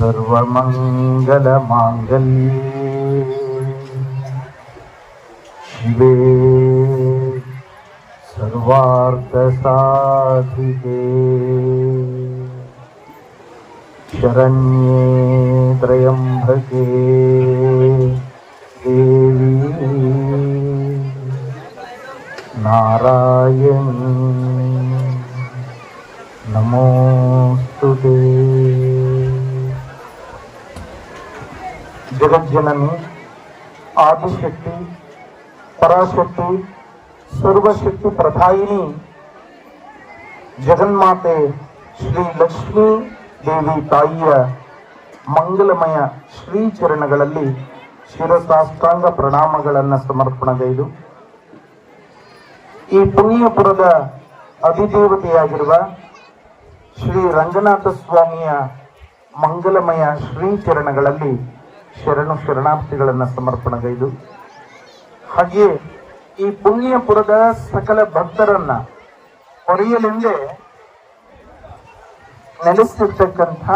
सर्वमङ्गलमाङ्गल्ये शिवे सर्वार्थसाधिके शरण्ये त्र्यम्बके देवी नारायणी नमोऽस्तु ते ಜಗಜ್ಜನನಿ, ಆದಿಶಕ್ತಿ, ಪರಾಶಕ್ತಿ, ಸರ್ವಶಕ್ತಿ ಪ್ರಧಾಯಿನಿ, ಜಗನ್ಮಾತೆ ಶ್ರೀ ಲಕ್ಷ್ಮೀ ದೇವಿ ತಾಯಿಯ ಮಂಗಲಮಯ ಶ್ರೀ ಚರಣಗಳಲ್ಲಿ ಶಿರಸಾಷ್ಟಾಂಗ ಪ್ರಣಾಮಗಳನ್ನು ಸಮರ್ಪಣೆಗೈದು. ಈ ಪುಣ್ಯಪುರದ ಅಧಿದೇವತೆಯಾಗಿರುವ ಶ್ರೀ ರಂಗನಾಥ ಸ್ವಾಮಿಯ ಮಂಗಲಮಯ ಶ್ರೀ ಚರಣಗಳಲ್ಲಿ ಶರಣು ಶರಣಾರ್ಥಿಗಳನ್ನು ಸಮರ್ಪಣೆಗೈದು. ಹಾಗೆ ಈ ಪುಣ್ಯಪುರದ ಸಕಲ ಭಕ್ತರನ್ನ ಹೊರೆಯಲೆಂದೇ ನೆಲೆಸಿರ್ತಕ್ಕಂಥ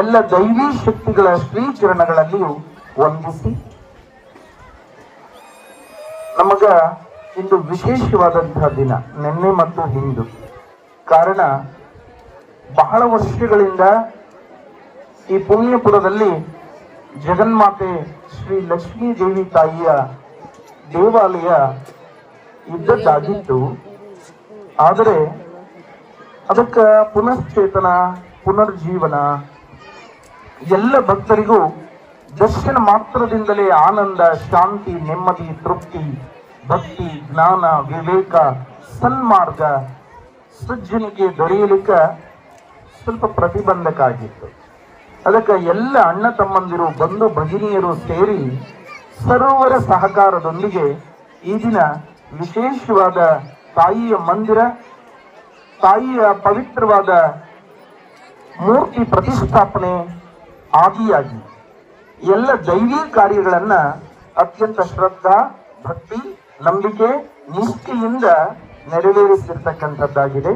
ಎಲ್ಲ ದೈವಿ ಶಕ್ತಿಗಳ ಶ್ರೀ ಚರಣಗಳಲ್ಲಿಯೂ ವಂದಿಸಿ. ನಮಗ ಇಂದು ವಿಶೇಷವಾದಂತಹ ದಿನ, ನಿನ್ನೆ ಮತ್ತು ಹಿಂದು. ಕಾರಣ, ಬಹಳ ವರ್ಷಗಳಿಂದ ಈ ಪುಣ್ಯಪುರದಲ್ಲಿ ಜಗನ್ಮಾತೆ ಶ್ರೀ ಲಕ್ಷ್ಮೀ ದೇವಿ ತಾಯಿಯ ದೇವಾಲಯ ಇದ್ದದ್ದಾಗಿತ್ತು. ಆದರೆ ಅದಕ್ಕೆ ಪುನಶ್ಚೇತನ, ಪುನರ್ಜೀವನ ಎಲ್ಲ ಭಕ್ತರಿಗೂ ದರ್ಶನ ಮಾತ್ರದಿಂದಲೇ ಆನಂದ, ಶಾಂತಿ, ನೆಮ್ಮದಿ, ತೃಪ್ತಿ, ಭಕ್ತಿ, ಜ್ಞಾನ, ವಿವೇಕ, ಸನ್ಮಾರ್ಗ ಸಜ್ಜನಿಗೆ ದೊರೆಯಲಿಕ್ಕೆ ಸ್ವಲ್ಪ ಪ್ರತಿಬಂಧಕ ಆಗಿತ್ತು ಅದಕ್ಕೆ ಎಲ್ಲ ಅಣ್ಣ ತಮ್ಮಂದಿರು, ಬಂಧು ಭಗಿನಿಯರು ಸೇರಿ ಸರ್ವರ ಸಹಕಾರದೊಂದಿಗೆ ಈ ದಿನ ವಿಶೇಷವಾದ ತಾಯಿಯ ಮಂದಿರ, ತಾಯಿಯ ಪವಿತ್ರವಾದ ಮೂರ್ತಿ ಪ್ರತಿಷ್ಠಾಪನೆ ಆದಿಯಾಗಿ ಎಲ್ಲ ದೈವಿ ಕಾರ್ಯಗಳನ್ನ ಅತ್ಯಂತ ಶ್ರದ್ಧಾ, ಭಕ್ತಿ, ನಂಬಿಕೆ, ನಿಷ್ಠೆಯಿಂದ ನೆರವೇರಿಸಿರ್ತಕ್ಕಂಥದ್ದಾಗಿದೆ.